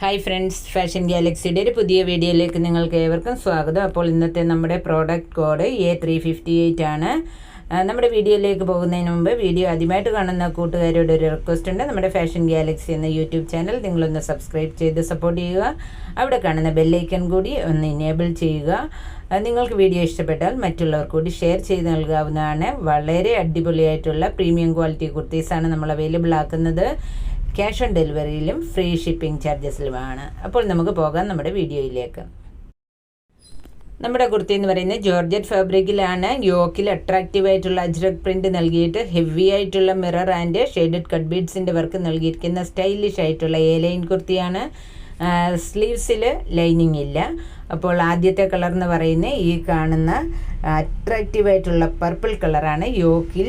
Hi friends fashion ഗാലക്സിയുടെ ഒരു പുതിയ വീഡിയോയിലേക്ക് നിങ്ങൾക്ക് ഏവർക്കും സ്വാഗതം. അപ്പോൾ ഇന്നത്തെ നമ്മുടെ product code A three fifty eight ആണ്. നമ്മുടെ വീഡിയോയിലേക്ക് പോകുന്നതിന് മുമ്പ് വീഡിയോ ആദ്യമായിട്ട് കാണുന്ന കൂട്ടുകാരോട് ഒരു റിക്വസ്റ്റ് ഉണ്ട്. നമ്മുടെ ഫാഷൻ ഗാലക്സി എന്ന യൂട്യൂബ് ചാനൽ നിങ്ങളൊന്ന് സബ്സ്ക്രൈബ് ചെയ്ത് സപ്പോർട്ട് ചെയ്യുക. അവിടെ കാണുന്ന ബെല്ലൈക്കൺ കൂടി ഒന്ന് ഇനേബിൾ ചെയ്യുക. നിങ്ങൾക്ക് വീഡിയോ ഇഷ്ടപ്പെട്ടാൽ മറ്റുള്ളവർ കൂടി ഷെയർ ചെയ്ത് നൽകാവുന്നതാണ്. വളരെ അടിപൊളിയായിട്ടുള്ള പ്രീമിയം ക്വാളിറ്റി കുർത്തീസാണ് നമ്മൾ അവൈലബിൾ ആക്കുന്നത്. ക്യാഷ് ഓൺ ഡെലിവറിയിലും ഫ്രീ ഷിപ്പിംഗ് ചാർജസിലുമാണ്. അപ്പോൾ നമുക്ക് പോകാം നമ്മുടെ വീഡിയോയിലേക്ക്. നമ്മുടെ കുർത്തി എന്ന് പറയുന്നത് ജോർജറ്റ് ഫാബ്രിക്കിലാണ്. യോക്കിൽ അട്രാക്റ്റീവ് ആയിട്ടുള്ള അജ്രക് പ്രിന്റ് നൽകിയിട്ട് ഹെവി ആയിട്ടുള്ള മിറർ ആൻഡ് ഷെയ്ഡഡ് കട്ട് ബീഡ്സിന്റെ വർക്ക് നൽകിയിരിക്കുന്ന സ്റ്റൈലിഷ് ആയിട്ടുള്ള എ ലൈൻ കുർത്തിയാണ് സ്ലീവ്സിൽ ലൈനിങ് ഇല്ല. അപ്പോൾ ആദ്യത്തെ കളർ എന്ന് പറയുന്നത് ഈ കാണുന്ന അട്രാക്റ്റീവ് ആയിട്ടുള്ള പർപ്പിൾ കളറാണ് യോക്കിൽ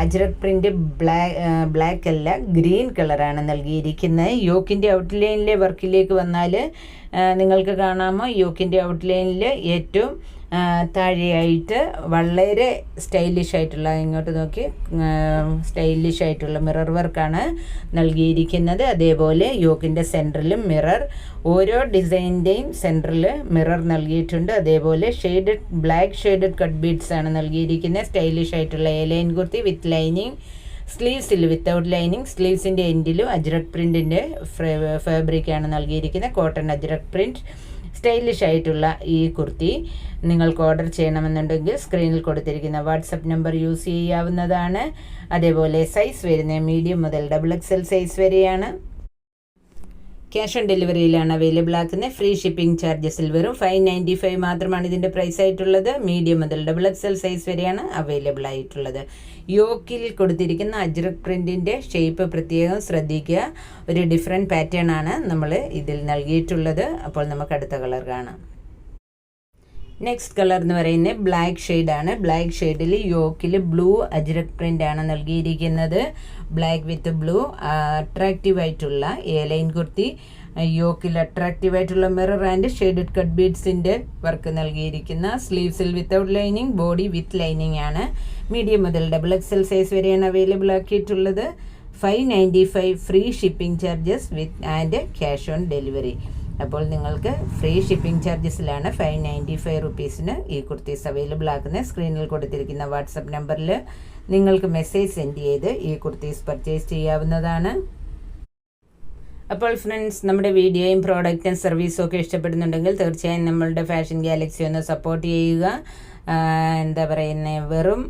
അജ്രക് പ്രിന്റ് ബ്ലാക്ക് ബ്ലാക്ക് അല്ല ഗ്രീൻ കളറാണ് നൽകിയിരിക്കുന്നത്. യോക്കിന്റെ ഔട്ട്ലൈനിലെ വർക്കിലേക്ക് വന്നാൽ നിങ്ങൾക്ക് കാണാമോ? യോക്കിന്റെ ഔട്ട്ലൈനിൽ ഏറ്റവും താഴെയായിട്ട് വളരെ സ്റ്റൈലിഷ് ആയിട്ടുള്ള ഇങ്ങോട്ട് നോക്കി സ്റ്റൈലിഷ് ആയിട്ടുള്ള മിറർ വർക്കാണ് നൽകിയിരിക്കുന്നത്. അതേപോലെ യോക്കിന്റെ സെന്ററിലും മിറർ ഓരോ ഡിസൈനിന്റെയും സെന്ററിൽ മിറർ നൽകിയിട്ടുണ്ട്. അതേപോലെ shaded black shaded cut beads ആണ് നൽകിയിരിക്കുന്നത്. സ്റ്റൈലിഷ് ആയിട്ടുള്ള A line kurti with lining സ്ലീവ്സിൽ without lining സ്ലീവ്സിന്റെ എൻഡിലും അജ്രക് പ്രിന്റിന്റെ ഫാബ്രിക്കാണ് നൽകിയിരിക്കുന്നത്. കോട്ടൺ അജ്രക് പ്രിന്റ് സ്റ്റൈലിഷ് ആയിട്ടുള്ള ഈ കുർത്തി നിങ്ങൾക്ക് ഓർഡർ ചെയ്യണമെന്നുണ്ടെങ്കിൽ സ്ക്രീനിൽ കൊടുത്തിരിക്കുന്ന വാട്സപ്പ് നമ്പർ യൂസ് ചെയ്യാവുന്നതാണ്. അതേപോലെ സൈസ് വരുന്ന മീഡിയം മുതൽ ഡബിൾ എക്സൽ സൈസ് വരെയാണ്. ക്യാഷ് ഓൺ ഡെലിവറിയിലാണ് അവൈലബിൾ ആക്കുന്നത്. ഫ്രീ ഷിപ്പിംഗ് ചാർജസിൽ വെറും ഫൈവ് നയന്റി ഫൈവ് മാത്രമാണ് ഇതിന്റെ പ്രൈസ് ആയിട്ടുള്ളത്. മീഡിയം മുതൽ ഡബിൾ എക്സൽ സൈസ് വരെയാണ് അവൈലബിൾ ആയിട്ടുള്ളത്. യോക്കിൽ കൊടുത്തിരിക്കുന്ന അജ്രക് പ്രിന്റിന്റെ ഷേപ്പ് പ്രത്യേകം ശ്രദ്ധിക്കുക. ഒരു ഡിഫറെന്റ് പാറ്റേൺ ആണ് നമ്മൾ ഇതിൽ നൽകിയിട്ടുള്ളത്. അപ്പോൾ നമുക്ക് അടുത്ത കളർ കാണാം. നെക്സ്റ്റ് കളർ എന്ന് പറയുന്നത് ബ്ലാക്ക് ഷെയ്ഡാണ് ബ്ലാക്ക് ഷെയ്ഡിൽ യോക്കിൽ ബ്ലൂ അജ്രക് പ്രിന്റ് ആണ് നൽകിയിരിക്കുന്നത്. ബ്ലാക്ക് വിത്ത് ബ്ലൂ അട്രാക്റ്റീവ് ആയിട്ടുള്ള എ ലൈൻ കുർത്തി യോക്കിൽ അട്രാക്റ്റീവ് ആയിട്ടുള്ള മിറർ ആൻഡ് ഷെയ്ഡഡ് കട്ട് ബീഡ്സിന്റെ വർക്ക് നൽകിയിരിക്കുന്ന. സ്ലീവ്സിൽ without lining body with lining ആണ്. മീഡിയം മുതൽ ഡബിൾ എക്സൽ സൈസ് വരെയാണ് available ആക്കിയിട്ടുള്ളത്. Five ninety five free shipping charges with and cash on delivery അപ്പോൾ നിങ്ങൾക്ക് ഫ്രീ ഷിപ്പിംഗ് ചാർജസിലാണ് ഫൈവ് നയന്റി ഫൈവ് റുപ്പീസിന് ഈ കുർത്തീസ് അവൈലബിൾ ആക്കുന്നത്. സ്ക്രീനിൽ കൊടുത്തിരിക്കുന്ന വാട്സപ്പ് നമ്പറിൽ നിങ്ങൾക്ക് മെസ്സേജ് സെൻഡ് ചെയ്ത് ഈ കുർത്തീസ് പർച്ചേസ് ചെയ്യാവുന്നതാണ്. അപ്പോൾ ഫ്രണ്ട്സ് നമ്മുടെ വീഡിയോയും പ്രോഡക്റ്റും സർവീസും ഒക്കെ ഇഷ്ടപ്പെടുന്നുണ്ടെങ്കിൽ തീർച്ചയായും നമ്മളുടെ ഫാഷൻ ഗാലക്സി ഒന്ന് സപ്പോർട്ട് ചെയ്യുക. എന്താ പറയുന്നത് വെറും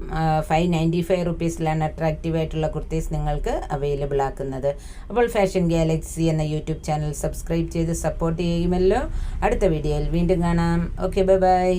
ഫൈവ് നയന്റി ഫൈവ് റുപ്പീസിലാണ് അട്രാക്റ്റീവ് ആയിട്ടുള്ള കുർത്തീസ് നിങ്ങൾക്ക് അവൈലബിൾ ആക്കുന്നത്. അപ്പോൾ ഫാഷൻ ഗാലക്സി എന്ന യൂട്യൂബ് ചാനൽ സബ്സ്ക്രൈബ് ചെയ്ത് സപ്പോർട്ട് ചെയ്യുമല്ലോ. അടുത്ത വീഡിയോയിൽ വീണ്ടും കാണാം. Okay bye bye